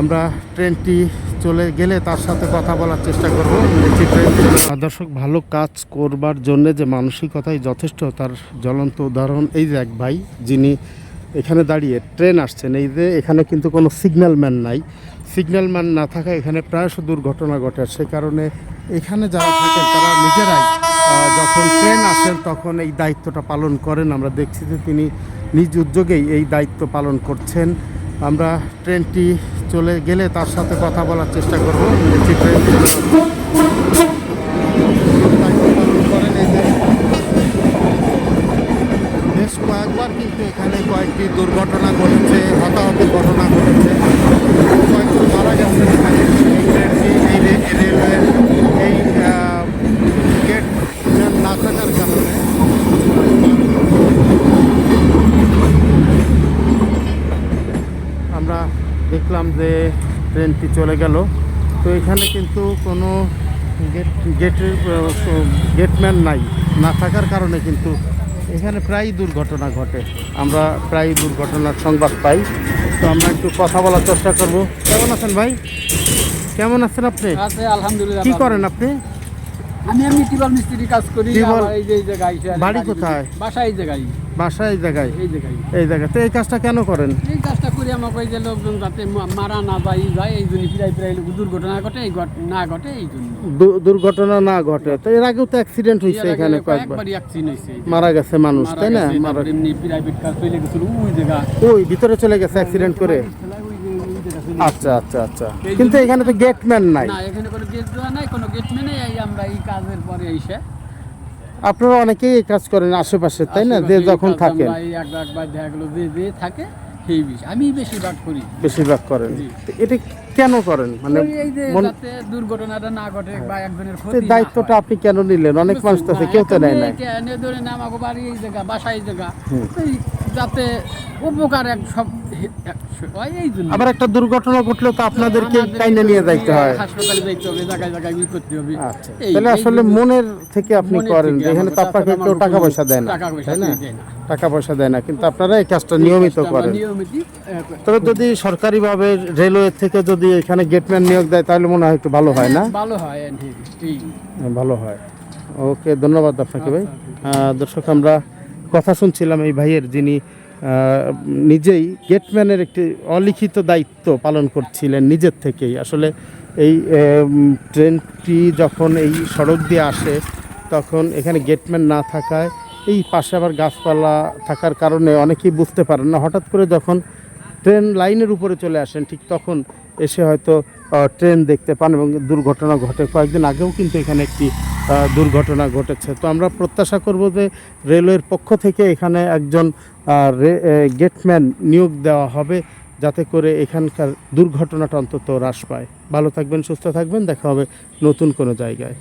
আমরা ট্রেনটি চলে গেলে তার সাথে কথা বলার চেষ্টা করব। দর্শক, ভালো কাজ করবার জন্য যে মানসিকতাই যথেষ্ট, তার জ্বলন্ত উদাহরণ এই যে এক ভাই, যিনি এখানে দাঁড়িয়ে ট্রেন আসছেন। এই যে এখানে কিন্তু কোনো সিগন্যাল ম্যান নাই। সিগন্যাল ম্যান না থাকা এখানে প্রায়শ দুর্ঘটনা ঘটে। সে কারণে এখানে যারা থাকেন, তারা নিজেরাই যখন ট্রেন আসেন, তখন এই দায়িত্বটা পালন করেন। আমরা দেখছি যে তিনি নিজ উদ্যোগেই এই দায়িত্ব পালন করছেন। আমরা ট্রেনটি চলে গেলে তার সাথে কথা বলার চেষ্টা করব। দেখছি বেশ কয়েকবার কিন্তু এখানে কয়েকটি দুর্ঘটনা ঘটেছে, হতাহতের ঘটনা ঘটেছে। কয়েকজন মারা গেছে এখানে এই ট্রেনটি এই রে- রেলওয়ের এই আহ, গেট না থাকার কারণে আমরা দেখলাম যে ট্রেনটি চলে গেল। তো এখানে কিন্তু কোনো গেট গেটের গেটম্যান নাই। না থাকার কারণে কিন্তু এখানে প্রায় দুর্ঘটনা ঘটে। আমরা প্রায় দুর্ঘটনার সংবাদ পাই। তো আমরা একটু কথা বলার চেষ্টা করব। কেমন আছেন ভাই? কেমন আছেন আপনি? আলহামদুলিল্লাহ কি করেন আপনি? আমি এমনি টিবল মিস্ত্রি কাজ করি এই যে এই জায়গায় বাড়ি কোথায়? বাসা এই জায়গায়। বাসা এই জায়গায়? এই জায়গায়। এই জায়গায়। তো এই কাজটা কেন করেন? এই কাজটা করি আমাকে ওই যে লোকজন যাতে মারা না যায় যায় এই জন্য প্রায় প্রায় দুর্ঘটনা ঘটে এই না ঘটে এই জন্য। দুর্ঘটনা না ঘটে। তো এর আগেও তো অ্যাক্সিডেন্ট হয়েছে এখানে কয়েকবার। মারা গেছে মানুষ তাই না? মারা এমনি প্রাইভেট কাজ চলে গেছিল ওই জায়গা। ওই ভিতরে চলে গেছে অ্যাক্সিডেন্ট করে ওই যে- ওই জায়গা চলে আচ্ছা আচ্ছা আচ্ছা। কিন্তু এখানে তো গেটম্যান নাই। না এখানে কোনো গেট দেওয়া নাই কোনো গেট এই আমরা এই কাজের পরে এসে। আপনারা অনেকেই এই কাজ করেন আশেপাশে তাই না? যে যখন থাকেন। একবার একবার দেখা গেলো যে যে থাকে সেই বিষয়। আমি বেশিরভাগ করি। বেশিরভাগ করেন। এটা কেন করেন? মানে দুর্ঘটনাটা না ঘটে বা একজনের ক্ষতি দায়িত্বটা আপনি কেন নিলেন? অনেক মানুষ তো আছে কেউ তো নেয় ধরে না আমাকে বাড়ি এই জায়গা বাসা এই জায়গা। যাতে উপকার এক সব আবার একটা দুর্ঘটনা ঘটলে তো আপনাদেরকে কাইনে নিয়ে যাইতে হয়। হাসপাতালে যাইতে হবে জায়গায় জায়গায় ই করতে হবে। আচ্ছা। তাহলে আসলে মনের থেকে আপনি করেন এখানে তো আপনাকে কেউ টাকা পয়সা দেয় না টাকা পয়সা তাই না। টাকা পয়সা দেয় না কিন্তু আপনারা এই কাজটা নিয়মিত করেন। তবে যদি সরকারিভাবে রেলওয়ে থেকে যদি এখানে গেটম্যান নিয়োগ দেয় তাহলে মনে হয় একটু ভালো হয় না? ভালো হয় ঠিক হ্যাঁ, ভালো হয়। ওকে ধন্যবাদ আপনাকে ভাই। দর্শক আমরা কথা শুনছিলাম এই ভাইয়ের যিনি নিজেই গেটম্যানের একটি অলিখিত দায়িত্ব পালন করছিলেন নিজের থেকেই। আসলে এই ট্রেনটি যখন এই সড়ক দিয়ে আসে, তখন এখানে গেটম্যান না থাকায় এই পাশে আবার গাছপালা থাকার কারণে অনেকেই বুঝতে পারেন না। হঠাৎ করে যখন ট্রেন লাইনের উপরে চলে আসেন, ঠিক তখন এসে হয়তো ট্রেন দেখতে পান এবং দুর্ঘটনা ঘটে। কয়েকদিন আগেও কিন্তু এখানে একটি দুর্ঘটনা ঘটেছে। তো আমরা প্রত্যাশা করব যে রেলওয়ের পক্ষ থেকে এখানে একজন গেটম্যান নিয়োগ দেওয়া হবে যাতে করে এখানকার দুর্ঘটনাটা অন্তত হ্রাস পায়। ভালো থাকবেন, সুস্থ থাকবেন, দেখা হবে নতুন কোনো জায়গায়।